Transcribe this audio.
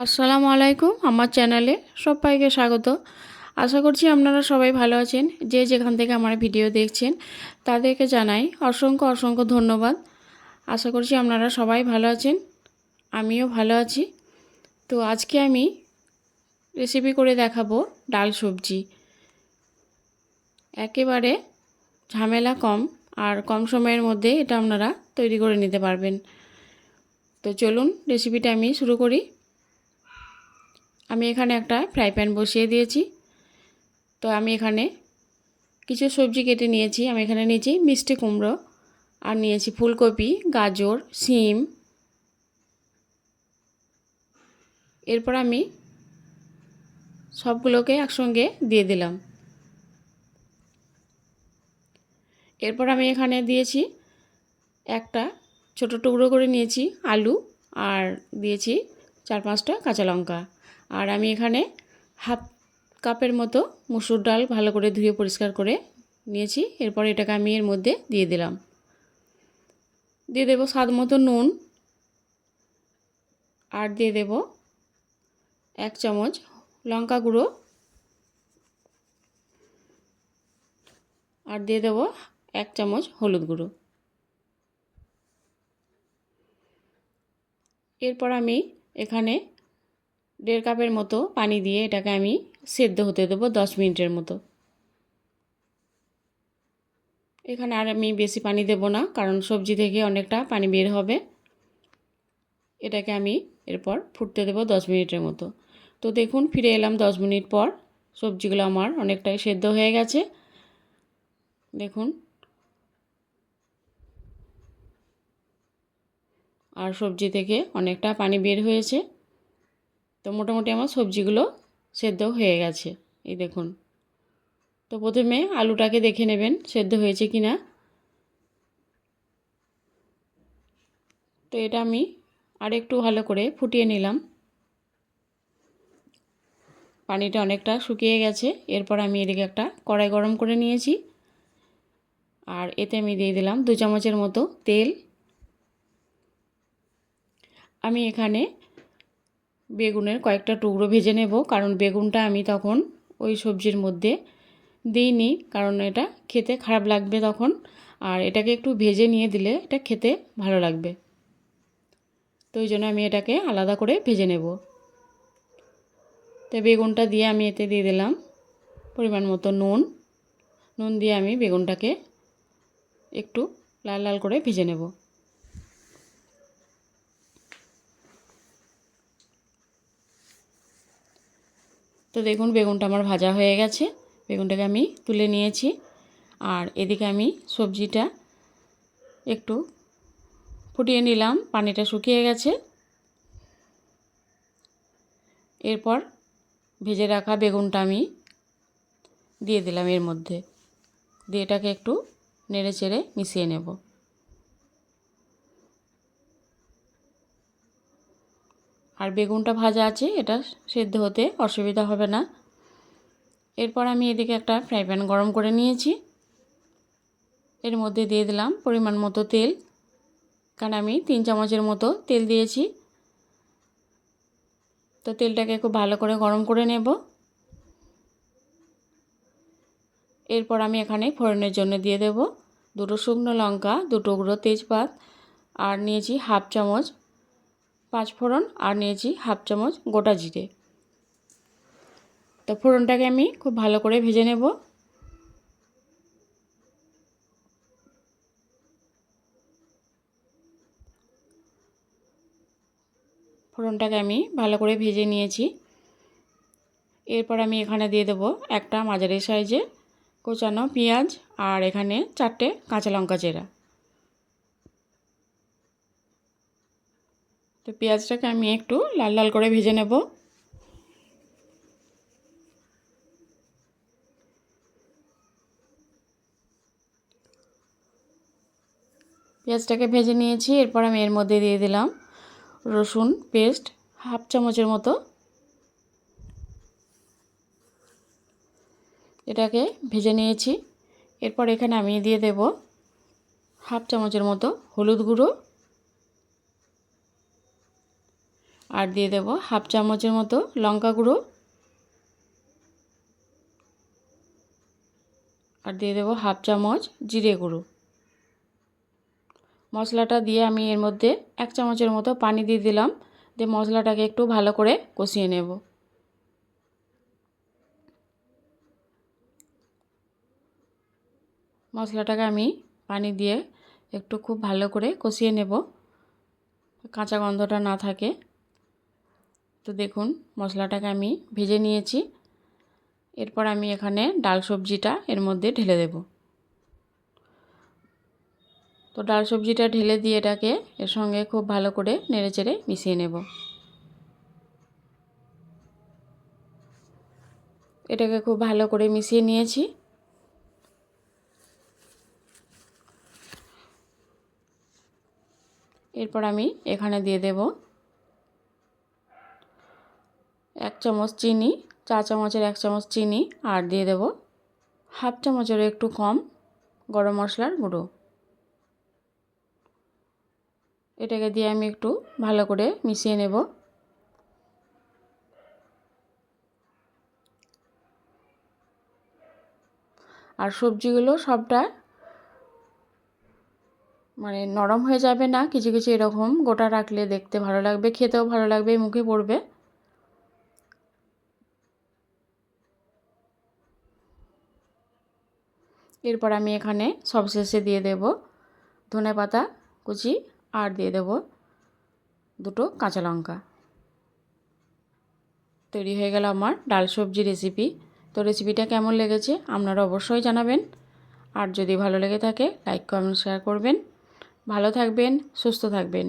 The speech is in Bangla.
আসসালামু আলাইকুম আমার চ্যানেলে সবাইকে স্বাগত। আশা করছি আপনারা সবাই ভালো আছেন। যে যেখান থেকে আমার ভিডিও দেখছেন, তাদেরকে জানাই অসংখ্য অসংখ্য ধন্যবাদ। আশা করছি আপনারা সবাই ভালো আছেন, আমিও ভালো আছি। তো আজকে আমি রেসিপি করে দেখাবো ডাল সবজি। একেবারে ঝামেলা কম, আর কম সময়ের মধ্যে এটা আপনারা তৈরি করে নিতে পারবেন। তো চলুন রেসিপিটা আমি শুরু করি। আমি এখানে একটা ফ্রাই প্যান বসিয়ে দিয়েছি। তো আমি এখানে কিছু সবজি কেটে নিয়েছি। আমি এখানে নিয়েছি মিষ্টি কুমড়ো আর নিয়েছি ফুলকপি, গাজর, শিম। এরপর আমি সবগুলোকে একসঙ্গে দিয়ে দিলাম। এরপর আমি এখানে দিয়েছি একটা ছোট টুকরো করে নিয়েছি আলু আর দিয়েছি চার পাঁচটা কাঁচা লঙ্কা। আর আমি এখানে হাফ কাপের মতো মুসুর ডাল ভালো করে ধুয়ে পরিষ্কার করে নিয়েছি। এরপর এটাকে আমি এর মধ্যে দিয়ে দিলাম। দিয়ে দেবো স্বাদ মতো নুন আর দিয়ে দেব এক চামচ লঙ্কা গুঁড়ো আর দিয়ে দেবো এক চামচ হলুদ গুঁড়ো। এরপর আমি এখানে দেড় কাপের মতো পানি দিয়ে এটাকে আমি সেদ্ধ হতে দেবো দশ মিনিটের মতো। এখানে আর আমি বেশি পানি দেব না, কারণ সবজি থেকে অনেকটা পানি বের হবে। এটাকে আমি এরপর ফুটতে দেবো দশ মিনিটের মতো। তো দেখুন, ফিরে এলাম দশ মিনিট পর। সবজিগুলো আমার অনেকটাই সেদ্ধ হয়ে গেছে। দেখুন। আর সবজি থেকে অনেকটা পানি বের হয়েছে। তো মোটামুটি আমার সবজিগুলো সেদ্ধ হয়ে গেছে। এই দেখুন। তো প্রথমে আলুটাকে দেখে নেবেন সেদ্ধ হয়েছে কি না তো এটা আমি আর একটু ভালো করে ফুটিয়ে নিলাম। পানিটা অনেকটা শুকিয়ে গেছে। এরপর আমি এদিকে একটা কড়াই গরম করে নিয়েছি। আর এতে আমি দিয়ে দিলাম দু চামচের মতো তেল। আমি এখানে বেগুনের কয়েকটা টুকরো ভেজে নেব, কারণ বেগুনটা আমি তখন ওই সবজির মধ্যে দিইনি, কারণ এটা খেতে খারাপ লাগবে তখন। আর এটাকে একটু ভেজে নিয়ে দিলে এটা খেতে ভালো লাগবে। তো ওই জন্য আমি এটাকে আলাদা করে ভেজে নেব। তো বেগুনটা দিয়ে আমি এতে দিয়ে দিলাম পরিমাণ মতো নুন। নুন দিয়ে আমি বেগুনটাকে একটু লাল লাল করে ভেজে নেব। তো দেখুন, বেগুনটা আমার ভাজা হয়ে গেছে। বেগুনটাকে আমি তুলে নিয়েছি। আর এদিকে আমি সবজিটা একটু ফুটিয়ে নিলাম, পানিটা শুকিয়ে গেছে। এরপর ভেজে রাখা বেগুনটা আমি দিয়ে দিলাম এর মধ্যে। দিয়ে এটাকে একটু নেড়ে চেড়ে মিশিয়ে নেব। আর বেগুনটা ভাজা আছে, এটা সেদ্ধ হতে অসুবিধা হবে না। এরপর আমি এদিকে একটা ফ্রাই প্যান গরম করে নিয়েছি। এর মধ্যে দিয়ে দিলাম পরিমাণ মতো তেল, কারণ আমি তিন চামচের মতো তেল দিয়েছি। তো তেলটাকে খুব ভালো করে গরম করে নেব। এরপর আমি এখানে ফোড়নের জন্য দিয়ে দেব দুটো শুকনো লঙ্কা, দুটো গুঁড়ো তেজপাত, আর নিয়েছি হাফ চামচ পাঁচ ফোড়ন আর নিয়েছি হাফ চামচ গোটা জিরে। তো ফোড়নটাকে আমি খুব ভালো করে ভেজে নেব। ফোড়নটাকে আমি ভালো করে ভেজে নিয়েছি। এরপর আমি এখানে দিয়ে দেবো একটা মাঝারি সাইজে কোচানো পেঁয়াজ আর এখানে চারটে কাঁচা লঙ্কা চেরা। তো পেঁয়াজটাকে আমি একটু লাল লাল করে ভেজে নেব। পেঁয়াজটাকে ভেজে নিয়েছি, এরপর আমি এর মধ্যে দিয়ে দিলাম রসুন পেস্ট হাফ চামচের মতো। এটাকে ভেজে নিয়েছি, এরপর এখানে আমি দিয়ে দেব হাফ চামচের মতো হলুদ গুঁড়ো। আর দিয়ে দেব হাফ চামচের মতো লঙ্কা গুঁড়ো। আর দিয়ে দেব হাফ চামচ জিরে গুঁড়ো। মশলাটা দিয়ে আমি এর মধ্যে এক চামচের মতো পানি দিয়ে দিলাম দিয়ে মশলাটাকে একটু ভালো করে কষিয়ে নেব। মশলাটাকে আমি পানি দিয়ে একটু খুব ভালো করে কষিয়ে নেব। কাঁচা গন্ধটা না থাকে। তো দেখুন, মশলাটাকে আমি ভেজে নিয়েছি। এরপর আমি এখানে ডাল সবজিটা এর মধ্যে ঢেলে দেব। তো ডাল সবজিটা ঢেলে দিয়ে এটাকে এর সঙ্গে খুব ভালো করে নেড়েচেড়ে মিশিয়ে নেব। এটাকে খুব ভালো করে মিশিয়ে নিয়েছি। এরপর আমি এখানে দিয়ে দেব এক চামচ চিনি, চা চামচের এক চামচ চিনি আর দিয়ে দেব হাফ চামচেরও একটু কম গরম মশলার গুঁড়ো। এটাকে দিয়ে আমি একটু ভালো করে মিশিয়ে নেব। আর সবজিগুলো সবটা মানে নরম হয়ে যাবে না, কিছু কিছু এরকম গোটা রাখলে দেখতে ভালো লাগবে, খেতেও ভালো লাগবে, মুখে পড়বে। এরপর আমি এখানে সবশেষে দিয়ে দেব ধনে পাতা, কুচি আর দিয়ে দেব দুটো কাঁচা লঙ্কা। তৈরি হয়ে গেল আমার ডাল সবজি রেসিপি তো রেসিপিটা কেমন লেগেছে আপনারা অবশ্যই জানাবেন। আর যদি ভালো লেগে থাকে লাইক কমেন্ট শেয়ার করবেন। ভালো থাকবেন, সুস্থ থাকবেন।